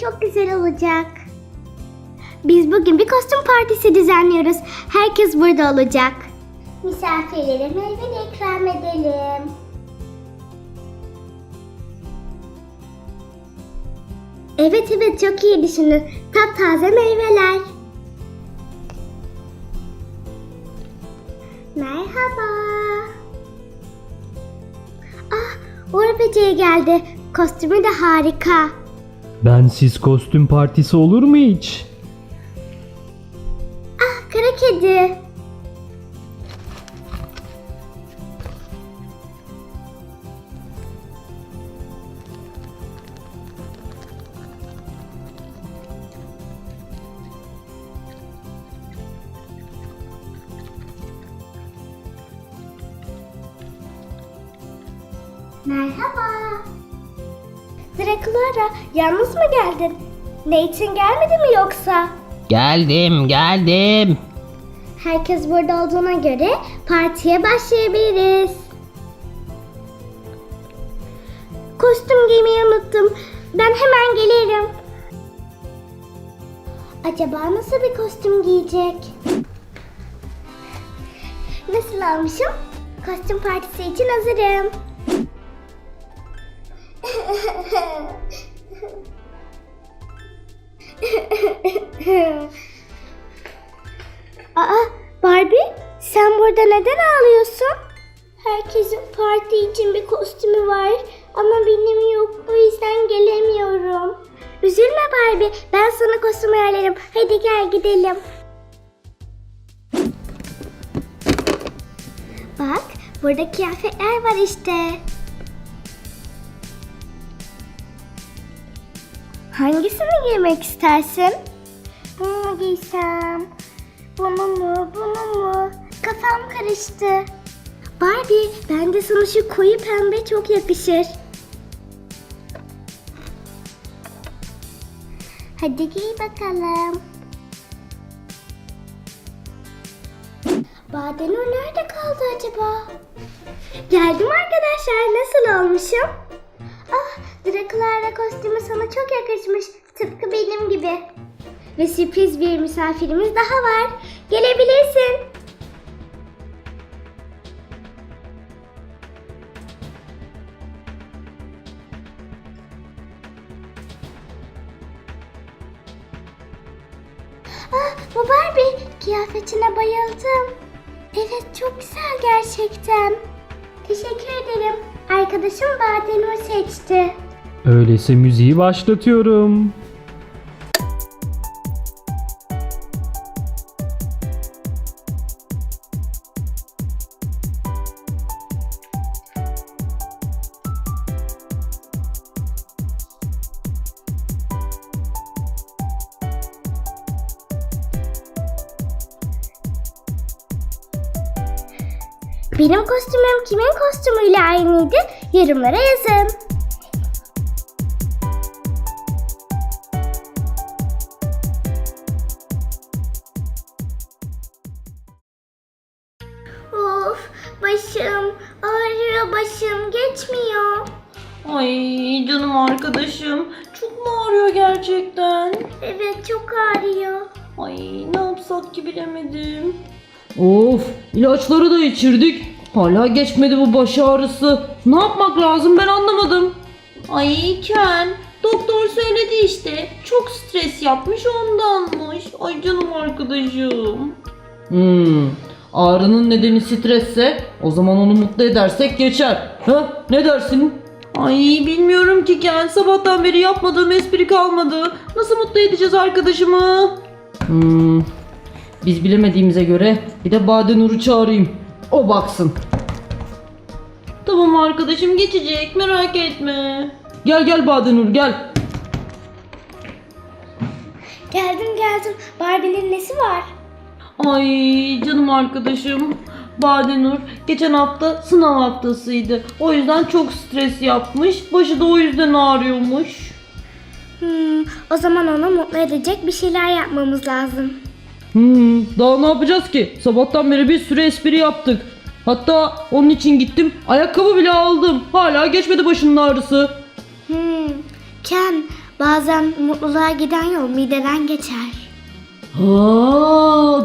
çok güzel olacak. Biz bugün bir kostüm partisi düzenliyoruz. Herkes burada olacak. Misafirlere meyve ikram edelim. Evet evet çok iyi düşündün. Taptaze meyveler. Merhaba. Ah, Uğur geldi. Kostümü de harika. Bensiz kostüm partisi olur mu hiç? Ah, kara kedi. Dracula, yalnız mı geldin? Nathan gelmedi mi yoksa? Geldim geldim. Herkes burada olduğuna göre partiye başlayabiliriz. Kostüm giymeyi unuttum. Ben hemen gelirim. Acaba nasıl bir kostüm giyecek? Nasıl almışım? Kostüm partisi için hazırım. Aa Barbie sen burada neden ağlıyorsun? Herkesin parti için bir kostümü var ama benim yok o yüzden gelemiyorum. Üzülme Barbie ben sana kostüm ayarlarım. Hadi gel gidelim. Bak burada kıyafetler var işte. Hangisini giymek istersin? Bunu mu giysem? Bunu mu? Bunu mu? Kafam karıştı. Barbie, bence sana şu koyu pembe çok yakışır. Hadi giy bakalım. Badenur nerede kaldı acaba? Geldim arkadaşlar. Nasıl olmuşum? Ah, Dracula kostümü sana çok yakışmış. Tıpkı benim gibi. Ve sürpriz bir misafirimiz daha var. Gelebilirsin. Ah, bu Barbie. Kıyafetine bayıldım. Evet, çok güzel gerçekten. Teşekkür ederim. Arkadaşım Badenur seçti. Öyleyse müziği başlatıyorum. Benim kostümüm kimin kostümüyle aynıydı? Yorumlara yazın. Of ilaçları da içirdik. Hala geçmedi bu baş ağrısı. Ne yapmak lazım ben anlamadım. Ay Ken doktor söyledi işte. Çok stres yapmış ondanmış. Ay canım arkadaşım. Hmm, ağrının nedeni stresse o zaman onu mutlu edersek geçer. Ha, ne dersin? Ay bilmiyorum ki Ken. Sabahtan beri yapmadığım espri kalmadı. Nasıl mutlu edeceğiz arkadaşımı? Hmm, biz bilemediğimize göre bir de Badenur'u çağırayım. O baksın. Tamam arkadaşım geçecek merak etme. Gel gel Badenur gel. Geldim geldim. Barbie'nin nesi var? Ay canım arkadaşım. Badenur geçen hafta sınav haftasıydı. O yüzden çok stres yapmış. Başı da o yüzden ağrıyormuş. Hmm, o zaman onu mutlu edecek bir şeyler yapmamız lazım. Hmm, daha ne yapacağız ki? Sabahtan beri bir sürü espri yaptık. Hatta onun için gittim. Ayakkabı bile aldım. Hala geçmedi başının ağrısı. Hmm, Ken, Bazen mutluluğa giden yol mideden geçer. Ha,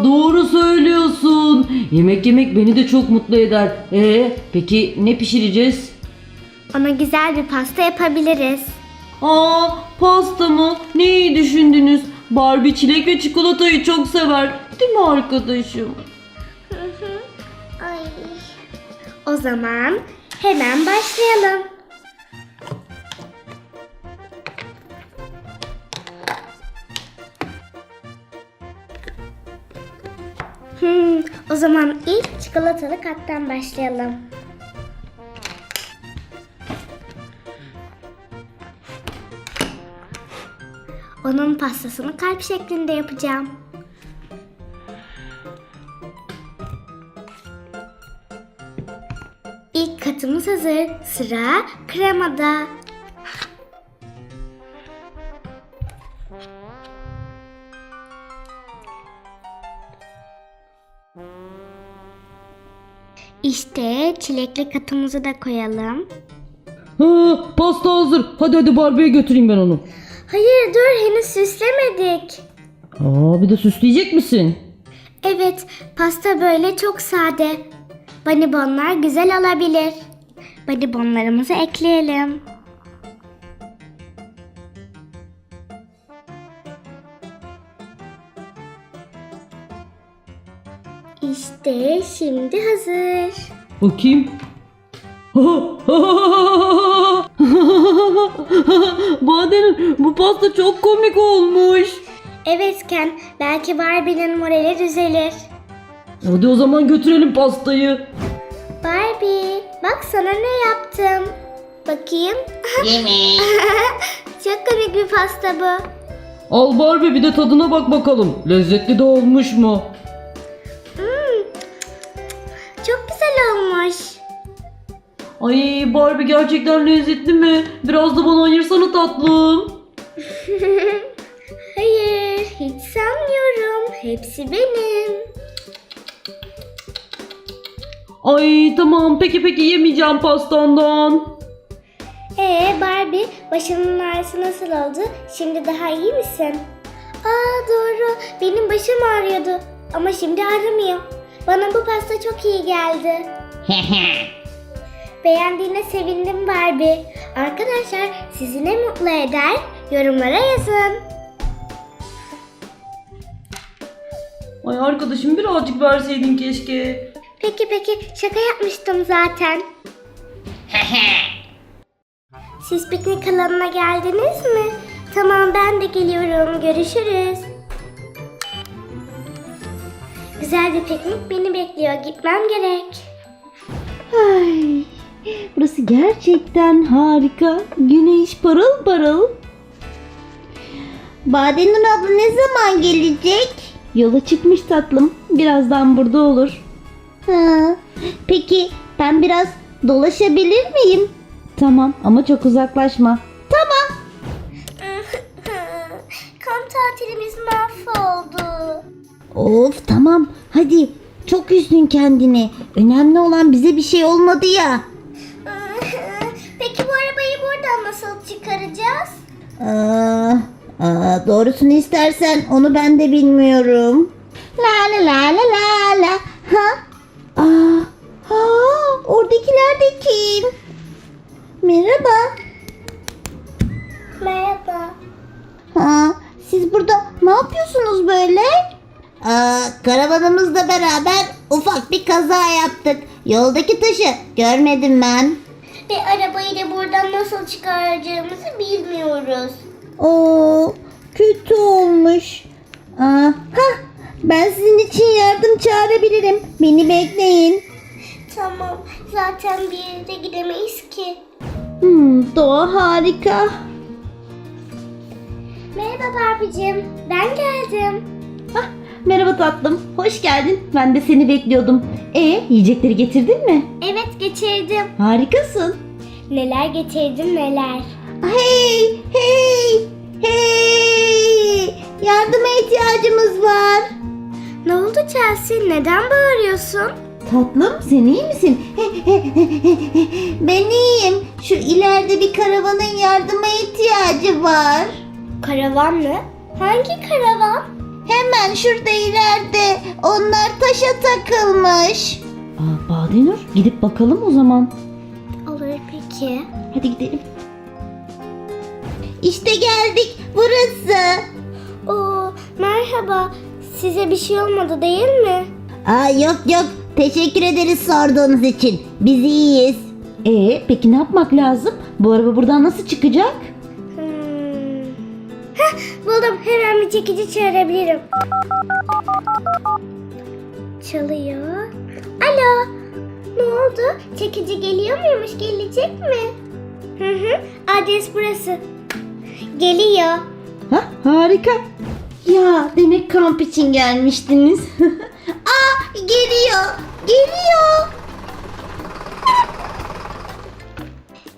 doğru söylüyorsun. Yemek yemek beni de çok mutlu eder. E, peki ne pişireceğiz? Ona güzel bir pasta yapabiliriz. Aa pasta mı? Ne iyi düşündünüz. Barbie çilek ve çikolatayı çok sever. Değil mi arkadaşım? Ay. O zaman hemen başlayalım. Hmm, o zaman ilk çikolatalı kattan başlayalım. Onun pastasını kalp şeklinde yapacağım. İlk katımız hazır. Sıra kremada. İşte çilekli katımızı da koyalım. Ha, pasta hazır. Hadi hadi Barbie'ye götüreyim ben onu. Hayır dur henüz süslemedik. Aa, bir de süsleyecek misin? Evet pasta böyle çok sade. Bonibonlar güzel olabilir. Bonibonlarımızı ekleyelim. İşte şimdi hazır. Bakayım. Badenin bu pasta çok komik olmuş. Evet Ken, belki Barbie'nin morali düzelir. Hadi o zaman götürelim pastayı. Barbie, bak sana ne yaptım. Bakayım. Çok komik bir pasta bu. Al Barbie bir de tadına bak bakalım. Lezzetli de olmuş mu? Çok güzel olmuş. Ay Barbie gerçekten lezzetli mi? Biraz da bana ayırsana tatlım. Hayır, hiç sanmıyorum. Hepsi benim. Ay tamam peki peki yemeyeceğim pastandan. Ee Barbie, başının ağrısı nasıl oldu? Şimdi daha iyi misin? Aa doğru, benim başım ağrıyordu. Ama şimdi ağrımıyor. Bana bu pasta çok iyi geldi. Beğendiğine sevindim Barbie. Arkadaşlar sizi ne mutlu eder? Yorumlara yazın. Ay arkadaşım birazcık verseydin keşke. Peki peki şaka yapmıştım zaten. Siz piknik alanına geldiniz mi? Tamam ben de geliyorum. Görüşürüz. Güzel bir piknik beni bekliyor. Gitmem gerek. Ay, burası gerçekten harika. Güneş parıl parıl. Badenur abla ne zaman gelecek? Yola çıkmış tatlım. Birazdan burada olur. Ha, peki ben biraz dolaşabilir miyim? Tamam ama çok uzaklaşma. Kamp tatilimiz mahvoldu. Of tamam hadi çok üzdün kendini. Önemli olan bize bir şey olmadı ya. Aa, aa, doğrusunu istersen onu ben de bilmiyorum. La la la la la la. Ha? Aa, ha, oradakiler de kim? Merhaba. Merhaba. Ha, siz burada ne yapıyorsunuz böyle? Aa, karavanımızla beraber ufak bir kaza yaptık. Yoldaki taşı görmedim ben. Ve arabayı da buradan nasıl çıkaracağımızı bilmiyoruz. Oo, kötü olmuş. Aa, hah, ben sizin için yardım çağırabilirim. Beni bekleyin. Tamam. Zaten bir yere gidemeyiz ki. Hmm, doğa harika. Merhaba Barbie'cim. Ben geldim. Merhaba tatlım. Hoş geldin. Ben de seni bekliyordum. E, yiyecekleri getirdin mi? Evet getirdim. Harikasın. Neler getirdim neler. Hey, hey, hey! Yardıma ihtiyacımız var. Ne oldu Chelsea? Neden bağırıyorsun? Tatlım sen iyi misin? ben iyiyim. Şu ileride bir karavanın yardıma ihtiyacı var. Karavan mı? Hangi karavan? Hemen şurada ileride. Onlar taşa takılmış. Aa, Badenur gidip bakalım o zaman. Olur peki. Hadi gidelim. İşte geldik. Burası. Oo, merhaba. Size bir şey olmadı değil mi? Aa, yok yok. Teşekkür ederiz sorduğunuz için. Biz iyiyiz. Ee, peki ne yapmak lazım? Bu araba buradan nasıl çıkacak? Hmm. Heh, buldum. Hemen bir çekici çağırabilirim. Çalıyor. Alo. Ne oldu? Çekici geliyor muymuş? Gelecek mi? Hı hı. Adres burası. Geliyor. Ha, harika. Ya demek kamp için gelmiştiniz. Aa, geliyor. Geliyor.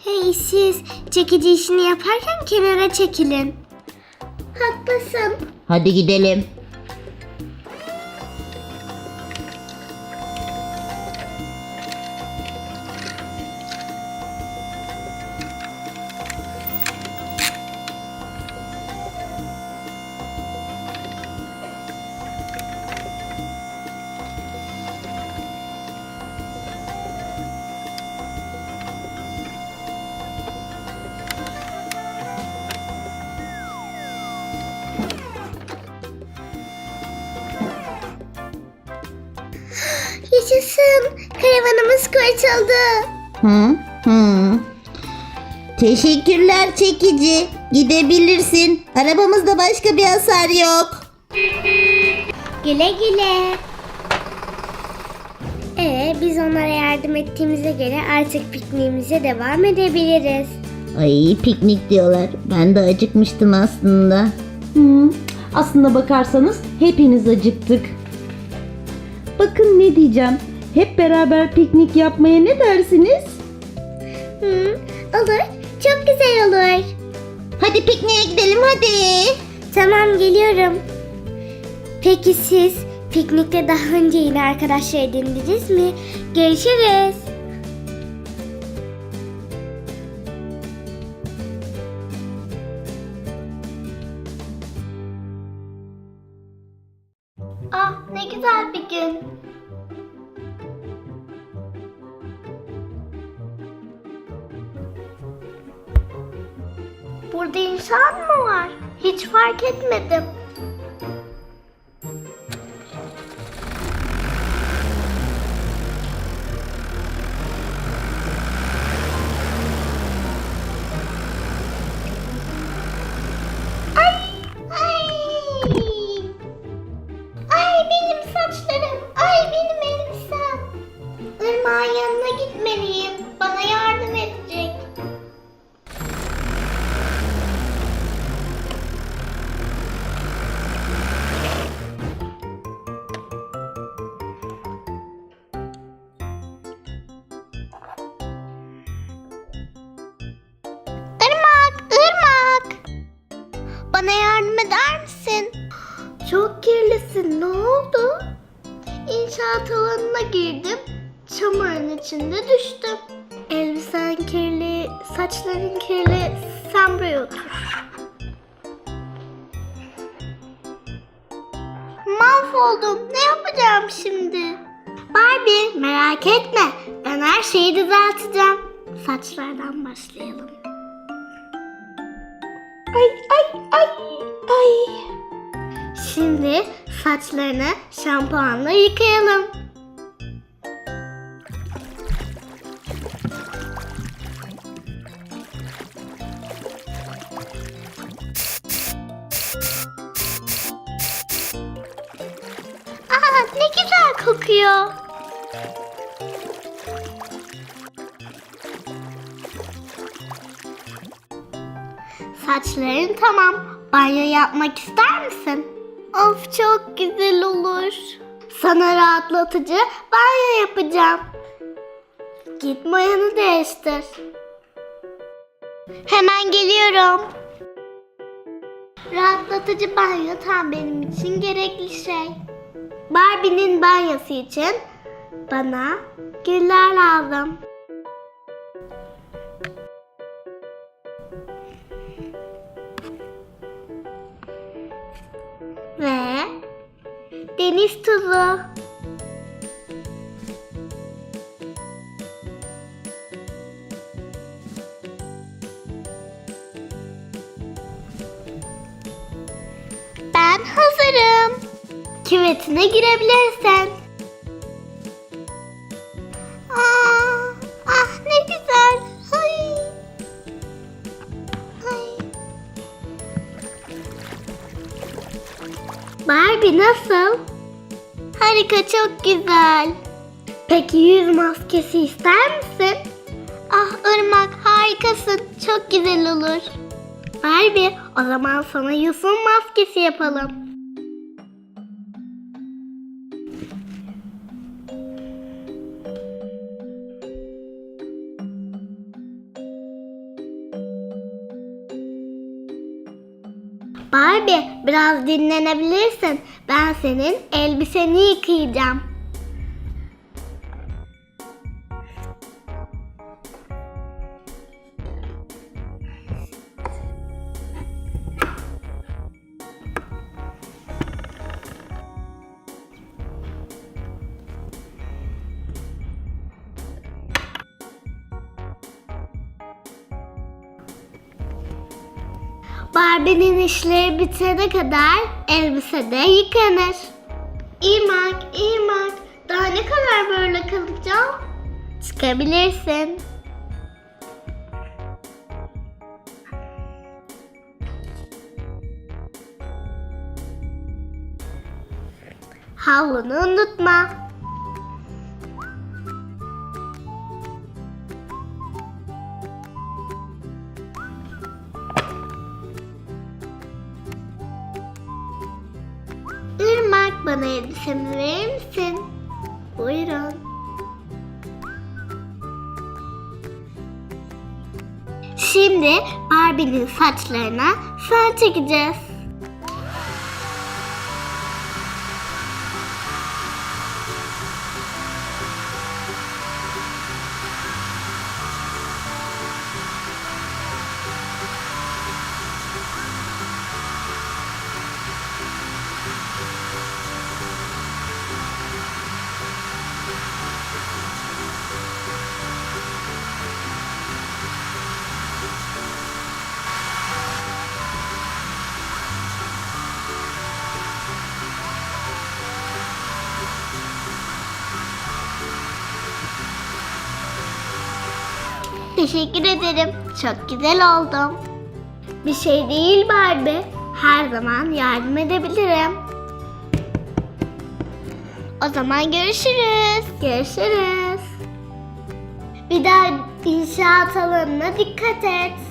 Hey siz çekici işini yaparken kenara çekilin. Haklısın. Hadi gidelim. Yaşasın. Karavanımız kurtuldu. Hı? Hı. Teşekkürler çekici. Gidebilirsin. Arabamızda başka bir hasar yok. Güle güle. Ee, biz onlara yardım ettiğimize göre artık pikniğimize devam edebiliriz. Ay piknik diyorlar. Ben de acıkmıştım aslında. Hmm, aslında bakarsanız hepiniz acıktık. Bakın ne diyeceğim. Hep beraber piknik yapmaya ne dersiniz? Hı, olur. Çok güzel olur. Hadi pikniğe gidelim hadi. Tamam geliyorum. Peki siz piknikte daha önce yine arkadaşlar edindiniz mi? Görüşürüz. Ah ne güzel bir gün. Burada insan mı var? Hiç fark etmedim. Saçların kirli. Sen buraya otur. Mahvoldum. Ne yapacağım şimdi? Barbie merak etme. Ben her şeyi düzelteceğim. Saçlardan başlayalım. Ay ay ay ay. Şimdi saçlarını şampuanla yıkayalım. Aa ne güzel kokuyor. Saçların tamam. Banyo yapmak ister misin? Of çok güzel olur. Sana rahatlatıcı banyo yapacağım. Git mayanı değiştir. Hemen geliyorum. Rahatlatıcı banyo tam benim için gerekli şey. Barbie'nin banyosu için bana güller lazım. Ve deniz tuzu. Küvetine girebilirsin. Aa, ah ne güzel. Ay. Ay. Barbie nasıl? Harika çok güzel. Peki yüz maskesi ister misin? Ah Irmak harikasın. Çok güzel olur. Barbie o zaman sana Yusuf maskesi yapalım. Barbie biraz dinlenebilirsin. Ben senin elbiseni yıkayacağım. İşleri bitene kadar elbise de yıkanır. İrmak, İrmak, daha ne kadar böyle kalacağım? Çıkabilirsin. Havlunu unutma. Bana elbisemi verir misin? Buyurun. Şimdi Barbie'nin saçlarına fön çekeceğiz. Teşekkür ederim. Çok güzel oldum. Bir şey değil Barbie. Her zaman yardım edebilirim. O zaman görüşürüz. Görüşürüz. Bir daha inşaat alanına dikkat et.